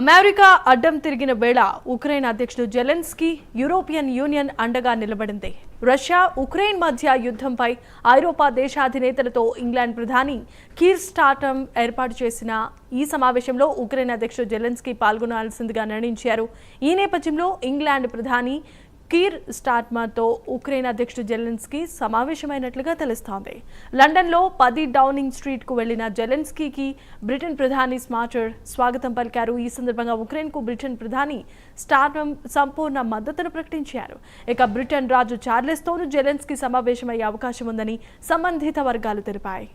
America అడ్డం తిరిగిన వేళ ఉక్రెయిన్ అధ్యక్షుడు జెలెన్స్కీ యూరోపియన్ యూనియన్ అండగా నిలబడింది. రష్యా ఉక్రెయిన్ మధ్య యుద్ధంపై ఐరోపా దేశాధినేతలతో ఇంగ్లాండ్ ప్రధాని కీర్ స్టాటమ్ ఏర్పాటు చేసిన ఈ సమావేశంలో ఉక్రెయిన్ అధ్యక్షుడు జెలెన్స్కీ పాల్గొనాల్సిందిగా నిర్ణయించారు. ఈ నేపథ్యంలో ఇంగ్లాండ్ ప్రధాని కీర్ స్టార్ట్మర్తో ఉక్రెయిన్ అధ్యక్షుడు జెలెన్స్కీ సమావేశమైనట్లుగా తెలుస్తోంది. లండన్లో పది డౌనింగ్ స్ట్రీట్కు వెళ్ళిన జెలెన్స్కీకి బ్రిటన్ ప్రధాని స్మార్టర్ స్వాగతం పలికారు. ఈ సందర్భంగా ఉక్రెయిన్కు బ్రిటన్ ప్రధాని స్టార్మమ్ సంపూర్ణ మద్దతును ప్రకటించారు. ఇక బ్రిటన్ రాజు చార్లెస్తోనూ జెలెన్స్కీ సమావేశమయ్యే అవకాశం ఉందని సంబంధిత వర్గాలు తెలిపాయి.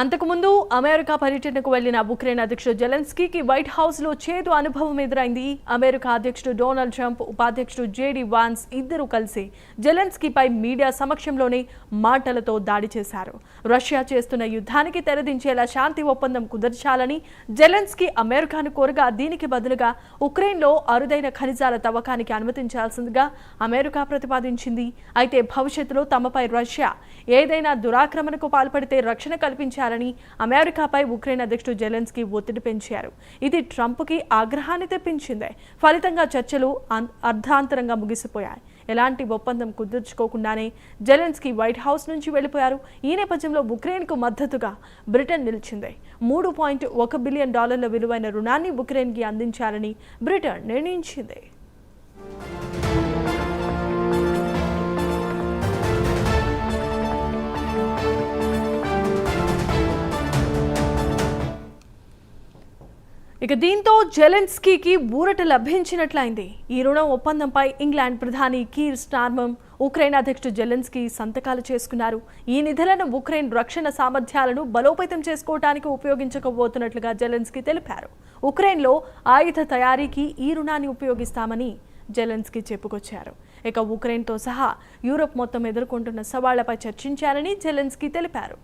అంతకుముందు అమెరికా పర్యటనకు వెళ్ళిన ఉక్రెయిన్ అధ్యక్షుడు జెలెన్స్కీకి వైట్ హౌస్లో చేదు అనుభవం ఎదురైంది. అమెరికా అధ్యక్షుడు డొనాల్డ్ ట్రంప్ ఉపాధ్యక్షుడు జేడీ వాన్స్ ఇద్దరు కలిసి జెలెన్స్కీపై మీడియా సమక్షంలోనే మాటలతో దాడి చేశారు. రష్యా చేస్తున్న యుద్ధానికి తెరదించేలా శాంతి ఒప్పందం కుదర్చాలని జెలెన్స్కీ అమెరికాను కోరగా దీనికి బదులుగా ఉక్రెయిన్లో అరుదైన ఖనిజాల తవ్వకానికి అనుమతించాల్సిందిగా అమెరికా ప్రతిపాదించింది. అయితే భవిష్యత్తులో తమపై రష్యా ఏదైనా దురాక్రమణకు పాల్పడితే రక్షణ కల్పించారు కల్పించాలని అమెరికాపై ఉక్రెయిన్ అధ్యక్షుడు జెలెన్స్కీ ఒత్తిడి పెంచారు. ఇది ట్రంప్కి ఆగ్రహాన్ని తెప్పించింది. ఫలితంగా చర్చలు అర్ధాంతరంగా ముగిసిపోయాయి. ఎలాంటి ఒప్పందం కుదుర్చుకోకుండానే జెలెన్స్కీ వైట్ హౌస్ నుంచి వెళ్ళిపోయారు ఈ నేపథ్యంలో ఉక్రెయిన్కు మద్దతుగా బ్రిటన్ నిలిచింది. మూడు పాయింట్ ఒక బిలియన్ డాలర్ల విలువైన రుణాన్ని ఉక్రెయిన్కి అందించాలని బ్రిటన్ నిర్ణయించింది. ఇక దీంతో జెలెన్స్కీకి ఊరట లభించినట్లయింది. ఈ రుణం ఒప్పందంపై ఇంగ్లాండ్ ప్రధాని కీర్ స్టార్మమ్ ఉక్రెయిన్ అధ్యక్షుడు జెలెన్స్కీ సంతకాలు చేసుకున్నారు. ఈ నిధులను ఉక్రెయిన్ రక్షణ సామర్థ్యాలను బలోపేతం చేసుకోవడానికి ఉపయోగించకపోతున్నట్లుగా జెలెన్స్కీ తెలిపారు. ఉక్రెయిన్లో ఆయుధ తయారీకి ఈ రుణాన్ని ఉపయోగిస్తామని జెలెన్స్కీ చెప్పుకొచ్చారు. ఇక ఉక్రెయిన్తో సహా యూరప్ మొత్తం ఎదుర్కొంటున్న సవాళ్ళపై చర్చించారని జెలెన్స్కీ తెలిపారు.